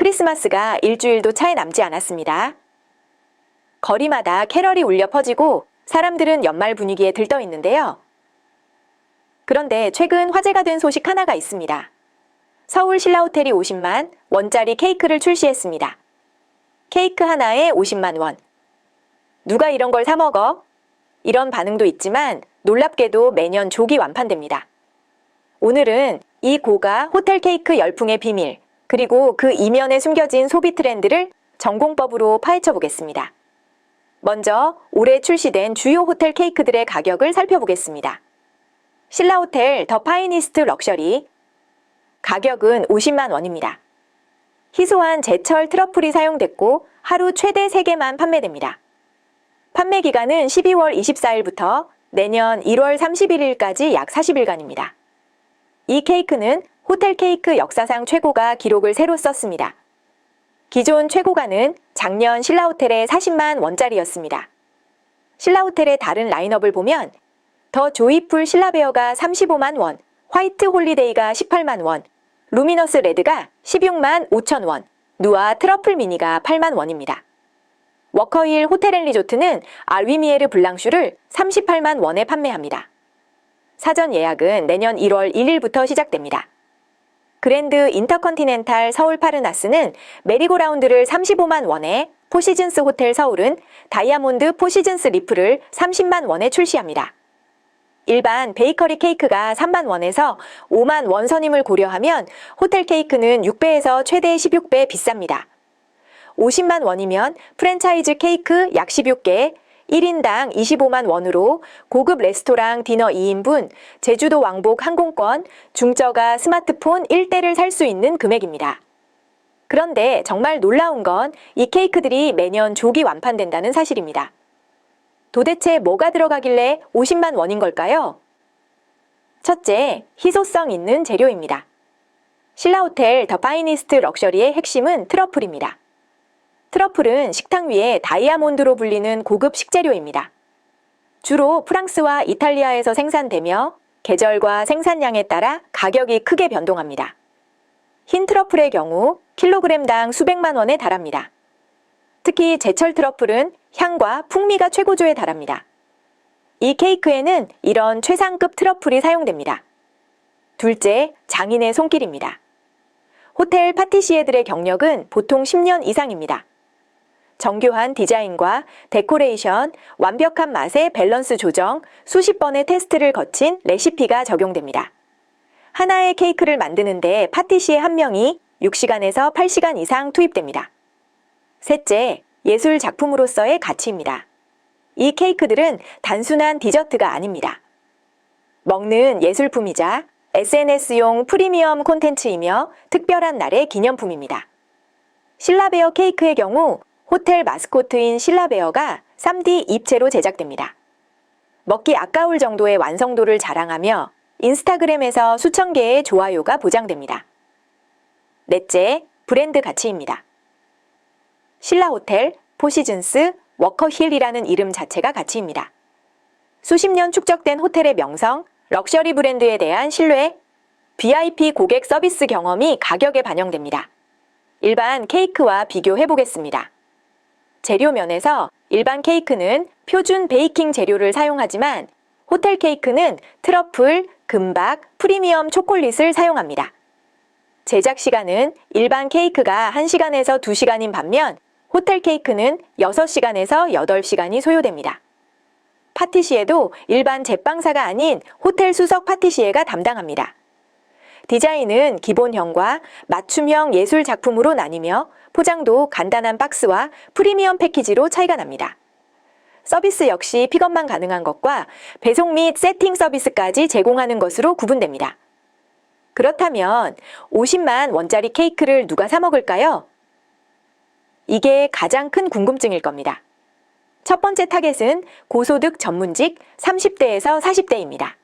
크리스마스가 일주일도 차에 남지 않았습니다. 거리마다 캐럴이 울려 퍼지고 사람들은 연말 분위기에 들떠 있는데요. 그런데 최근 화제가 된 소식 하나가 있습니다. 서울 신라호텔이 50만 원짜리 케이크를 출시했습니다. 케이크 하나에 50만 원. 누가 이런 걸 사먹어? 이런 반응도 있지만 놀랍게도 매년 조기 완판됩니다. 오늘은 이 고가 호텔 케이크 열풍의 비밀, 그리고 그 이면에 숨겨진 소비 트렌드를 전공법으로 파헤쳐 보겠습니다. 먼저 올해 출시된 주요 호텔 케이크들의 가격을 살펴보겠습니다. 신라호텔 더 파이니스트 럭셔리 가격은 50만 원입니다. 희소한 제철 트러플이 사용됐고 하루 최대 3개만 판매됩니다. 판매 기간은 12월 24일부터 내년 1월 31일까지 약 40일간입니다. 이 케이크는 호텔 케이크 역사상 최고가 기록을 새로 썼습니다. 기존 최고가는 작년 신라호텔의 40만 원짜리였습니다. 신라호텔의 다른 라인업을 보면 더 조이풀 신라베어가 35만 원, 화이트 홀리데이가 18만 원, 루미너스 레드가 16만 5천 원, 누아 트러플 미니가 8만 원입니다. 워커힐 호텔 앤 리조트는 알위미에르 블랑슈를 38만 원에 판매합니다. 사전 예약은 내년 1월 1일부터 시작됩니다. 그랜드 인터컨티넨탈 서울 파르나스는 메리고라운드를 35만 원에 포시즌스 호텔 서울은 다이아몬드 포시즌스 리프를 30만 원에 출시합니다. 일반 베이커리 케이크가 3만 원에서 5만 원 선임을 고려하면 호텔 케이크는 6배에서 최대 16배 비쌉니다. 50만 원이면 프랜차이즈 케이크 약 16개, 1인당 25만 원으로 고급 레스토랑 디너 2인분, 제주도 왕복 항공권, 중저가 스마트폰 1대를 살 수 있는 금액입니다. 그런데 정말 놀라운 건 이 케이크들이 매년 조기 완판된다는 사실입니다. 도대체 뭐가 들어가길래 50만 원인 걸까요? 첫째, 희소성 있는 재료입니다. 신라호텔 더 파이니스트 럭셔리의 핵심은 트러플입니다. 트러플은 식탁 위에 다이아몬드로 불리는 고급 식재료입니다. 주로 프랑스와 이탈리아에서 생산되며 계절과 생산량에 따라 가격이 크게 변동합니다. 흰 트러플의 경우 킬로그램당 수백만 원에 달합니다. 특히 제철 트러플은 향과 풍미가 최고조에 달합니다. 이 케이크에는 이런 최상급 트러플이 사용됩니다. 둘째, 장인의 손길입니다. 호텔 파티시에들의 경력은 보통 10년 이상입니다. 정교한 디자인과 데코레이션, 완벽한 맛의 밸런스 조정, 수십 번의 테스트를 거친 레시피가 적용됩니다. 하나의 케이크를 만드는데 파티시에 한 명이 6시간에서 8시간 이상 투입됩니다. 셋째, 예술 작품으로서의 가치입니다. 이 케이크들은 단순한 디저트가 아닙니다. 먹는 예술품이자 SNS용 프리미엄 콘텐츠이며 특별한 날의 기념품입니다. 신라베어 케이크의 경우 호텔 마스코트인 신라베어가 3D 입체로 제작됩니다. 먹기 아까울 정도의 완성도를 자랑하며 인스타그램에서 수천 개의 좋아요가 보장됩니다. 넷째, 브랜드 가치입니다. 신라호텔, 포시즌스, 워커힐이라는 이름 자체가 가치입니다. 수십 년 축적된 호텔의 명성, 럭셔리 브랜드에 대한 신뢰, VIP 고객 서비스 경험이 가격에 반영됩니다. 일반 케이크와 비교해 보겠습니다. 재료 면에서 일반 케이크는 표준 베이킹 재료를 사용하지만 호텔 케이크는 트러플, 금박, 프리미엄 초콜릿을 사용합니다. 제작 시간은 일반 케이크가 1시간에서 2시간인 반면 호텔 케이크는 6시간에서 8시간이 소요됩니다. 파티시에도 일반 제빵사가 아닌 호텔 수석 파티시에가 담당합니다. 디자인은 기본형과 맞춤형 예술 작품으로 나뉘며 포장도 간단한 박스와 프리미엄 패키지로 차이가 납니다. 서비스 역시 픽업만 가능한 것과 배송 및 세팅 서비스까지 제공하는 것으로 구분됩니다. 그렇다면 50만 원짜리 케이크를 누가 사 먹을까요? 이게 가장 큰 궁금증일 겁니다. 첫 번째 타겟은 고소득 전문직 30대에서 40대입니다.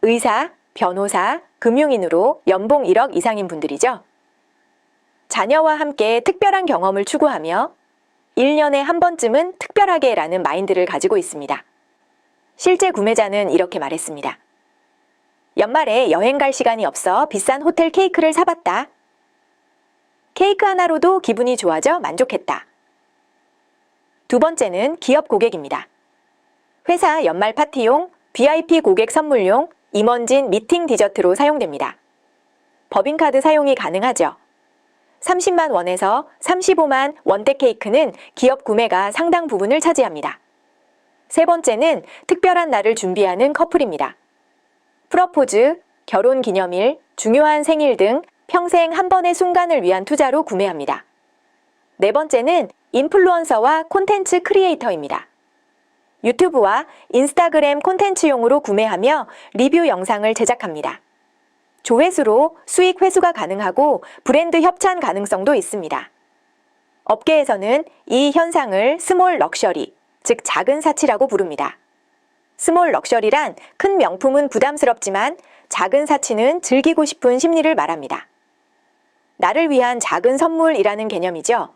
의사, 변호사, 금융인으로 연봉 1억 이상인 분들이죠. 자녀와 함께 특별한 경험을 추구하며 1년에 한 번쯤은 특별하게 라는 마인드를 가지고 있습니다. 실제 구매자는 이렇게 말했습니다. 연말에 여행 갈 시간이 없어 비싼 호텔 케이크를 사봤다. 케이크 하나로도 기분이 좋아져 만족했다. 두 번째는 기업 고객입니다. 회사 연말 파티용, VIP 고객 선물용, 임원진 미팅 디저트로 사용됩니다. 법인카드 사용이 가능하죠. 30만 원에서 35만 원대 케이크는 기업 구매가 상당 부분을 차지합니다. 세 번째는 특별한 날을 준비하는 커플입니다. 프러포즈, 결혼 기념일, 중요한 생일 등 평생 한 번의 순간을 위한 투자로 구매합니다. 네 번째는 인플루언서와 콘텐츠 크리에이터입니다. 유튜브와 인스타그램 콘텐츠용으로 구매하며 리뷰 영상을 제작합니다. 조회수로 수익 회수가 가능하고 브랜드 협찬 가능성도 있습니다. 업계에서는 이 현상을 스몰 럭셔리, 즉 작은 사치라고 부릅니다. 스몰 럭셔리란 큰 명품은 부담스럽지만 작은 사치는 즐기고 싶은 심리를 말합니다. 나를 위한 작은 선물이라는 개념이죠.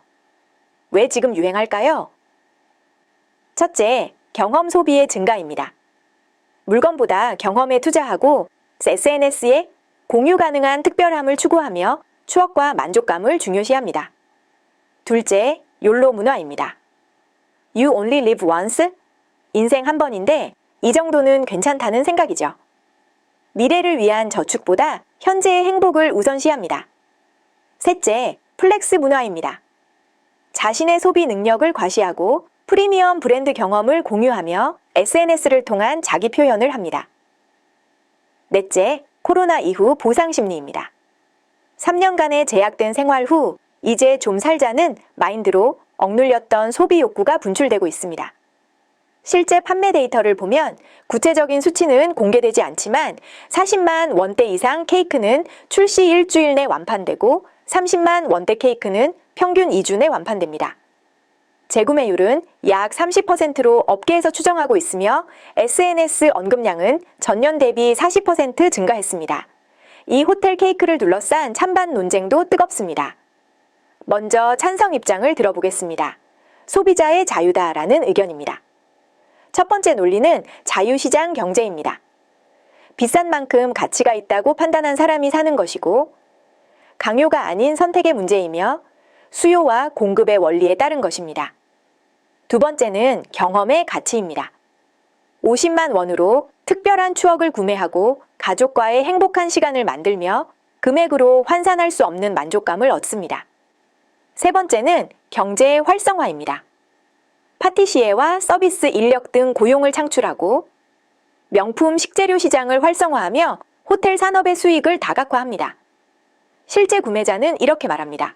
왜 지금 유행할까요? 첫째, 경험 소비의 증가입니다. 물건보다 경험에 투자하고 SNS에 공유 가능한 특별함을 추구하며 추억과 만족감을 중요시합니다. 둘째, 욜로 문화입니다. You only live once? 인생 한 번인데 이 정도는 괜찮다는 생각이죠. 미래를 위한 저축보다 현재의 행복을 우선시합니다. 셋째, 플렉스 문화입니다. 자신의 소비 능력을 과시하고 프리미엄 브랜드 경험을 공유하며 SNS를 통한 자기 표현을 합니다. 넷째, 코로나 이후 보상 심리입니다. 3년간의 제약된 생활 후 이제 좀 살자는 마인드로 억눌렸던 소비 욕구가 분출되고 있습니다. 실제 판매 데이터를 보면 구체적인 수치는 공개되지 않지만 40만 원대 이상 케이크는 출시 일주일 내 완판되고 30만 원대 케이크는 평균 2주 내 완판됩니다. 재구매율은 약 30%로 업계에서 추정하고 있으며 SNS 언급량은 전년 대비 40% 증가했습니다. 이 호텔 케이크를 둘러싼 찬반 논쟁도 뜨겁습니다. 먼저 찬성 입장을 들어보겠습니다. 소비자의 자유다라는 의견입니다. 첫 번째 논리는 자유시장 경제입니다. 비싼 만큼 가치가 있다고 판단한 사람이 사는 것이고, 강요가 아닌 선택의 문제이며 수요와 공급의 원리에 따른 것입니다. 두 번째는 경험의 가치입니다. 50만 원으로 특별한 추억을 구매하고 가족과의 행복한 시간을 만들며 금액으로 환산할 수 없는 만족감을 얻습니다. 세 번째는 경제의 활성화입니다. 파티시에와 서비스 인력 등 고용을 창출하고 명품 식재료 시장을 활성화하며 호텔 산업의 수익을 다각화합니다. 실제 구매자는 이렇게 말합니다.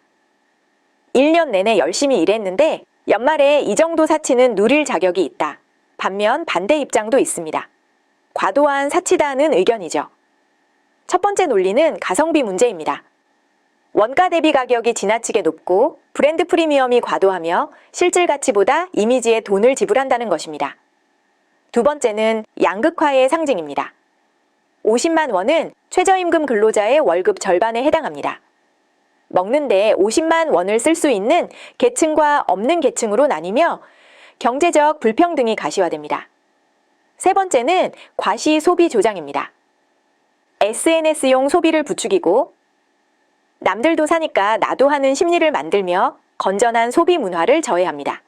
1년 내내 열심히 일했는데 연말에 이 정도 사치는 누릴 자격이 있다. 반면 반대 입장도 있습니다. 과도한 사치다는 의견이죠. 첫 번째 논리는 가성비 문제입니다. 원가 대비 가격이 지나치게 높고 브랜드 프리미엄이 과도하며 실질 가치보다 이미지에 돈을 지불한다는 것입니다. 두 번째는 양극화의 상징입니다. 50만 원은 최저임금 근로자의 월급 절반에 해당합니다. 먹는데 50만 원을 쓸 수 있는 계층과 없는 계층으로 나뉘며 경제적 불평등이 가시화됩니다. 세 번째는 과시 소비 조장입니다. SNS용 소비를 부추기고 남들도 사니까 나도 하는 심리를 만들며 건전한 소비 문화를 저해합니다.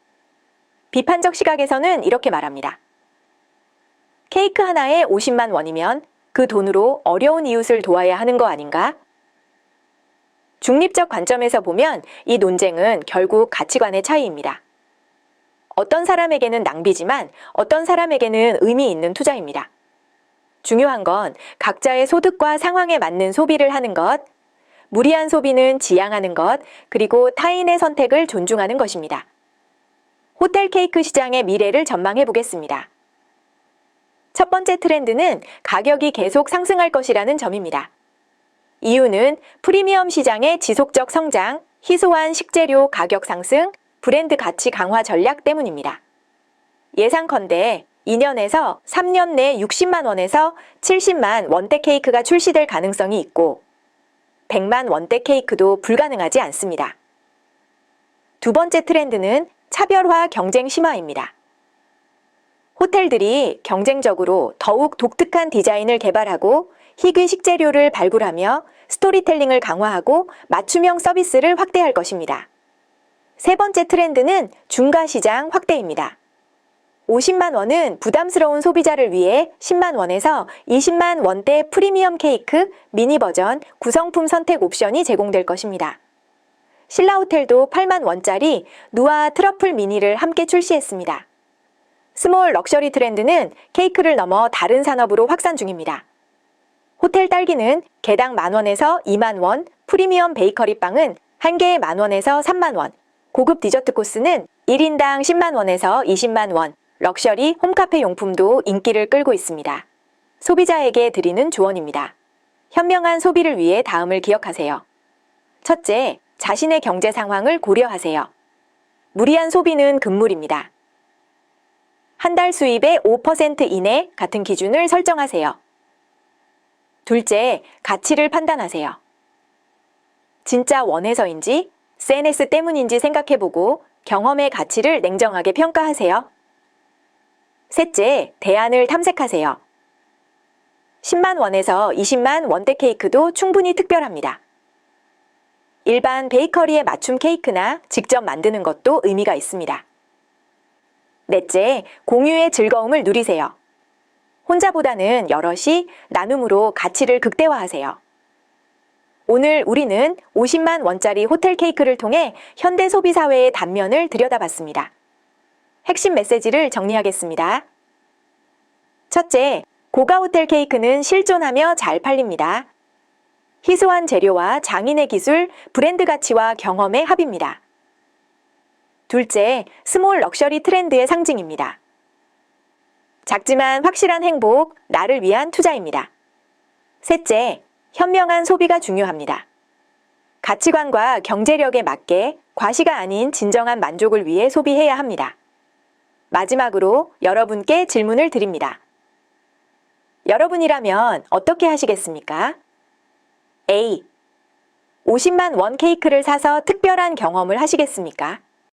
비판적 시각에서는 이렇게 말합니다. 케이크 하나에 50만 원이면 그 돈으로 어려운 이웃을 도와야 하는 거 아닌가? 중립적 관점에서 보면 이 논쟁은 결국 가치관의 차이입니다. 어떤 사람에게는 낭비지만 어떤 사람에게는 의미 있는 투자입니다. 중요한 건 각자의 소득과 상황에 맞는 소비를 하는 것, 무리한 소비는 지양하는 것, 그리고 타인의 선택을 존중하는 것입니다. 호텔 케이크 시장의 미래를 전망해 보겠습니다. 첫 번째 트렌드는 가격이 계속 상승할 것이라는 점입니다. 이유는 프리미엄 시장의 지속적 성장, 희소한 식재료 가격 상승, 브랜드 가치 강화 전략 때문입니다. 예상컨대 2년에서 3년 내 60만 원에서 70만 원대 케이크가 출시될 가능성이 있고 100만 원대 케이크도 불가능하지 않습니다. 두 번째 트렌드는 차별화 경쟁 심화입니다. 호텔들이 경쟁적으로 더욱 독특한 디자인을 개발하고 희귀 식재료를 발굴하며 스토리텔링을 강화하고 맞춤형 서비스를 확대할 것입니다. 세 번째 트렌드는 중가시장 확대입니다. 50만 원은 부담스러운 소비자를 위해 10만 원에서 20만 원대 프리미엄 케이크 미니 버전 구성품 선택 옵션이 제공될 것입니다. 신라호텔도 8만 원짜리 누아 트러플 미니를 함께 출시했습니다. 스몰 럭셔리 트렌드는 케이크를 넘어 다른 산업으로 확산 중입니다. 호텔 딸기는 개당 만 원에서 2만 원, 프리미엄 베이커리 빵은 한 개에 만 원에서 3만 원, 고급 디저트 코스는 1인당 10만 원에서 20만 원, 럭셔리 홈카페 용품도 인기를 끌고 있습니다. 소비자에게 드리는 조언입니다. 현명한 소비를 위해 다음을 기억하세요. 첫째, 자신의 경제 상황을 고려하세요. 무리한 소비는 금물입니다. 한 달 수입의 5% 이내 같은 기준을 설정하세요. 둘째, 가치를 판단하세요. 진짜 원해서인지, SNS 때문인지 생각해보고 경험의 가치를 냉정하게 평가하세요. 셋째, 대안을 탐색하세요. 10만 원에서 20만 원대 케이크도 충분히 특별합니다. 일반 베이커리의 맞춤 케이크나 직접 만드는 것도 의미가 있습니다. 넷째, 공유의 즐거움을 누리세요. 혼자보다는 여럿이 나눔으로 가치를 극대화하세요. 오늘 우리는 50만 원짜리 호텔 케이크를 통해 현대 소비 사회의 단면을 들여다봤습니다. 핵심 메시지를 정리하겠습니다. 첫째, 고가 호텔 케이크는 실존하며 잘 팔립니다. 희소한 재료와 장인의 기술, 브랜드 가치와 경험의 합입니다. 둘째, 스몰 럭셔리 트렌드의 상징입니다. 작지만 확실한 행복, 나를 위한 투자입니다. 셋째, 현명한 소비가 중요합니다. 가치관과 경제력에 맞게 과시가 아닌 진정한 만족을 위해 소비해야 합니다. 마지막으로 여러분께 질문을 드립니다. 여러분이라면 어떻게 하시겠습니까? A. 50만 원 케이크를 사서 특별한 경험을 하시겠습니까?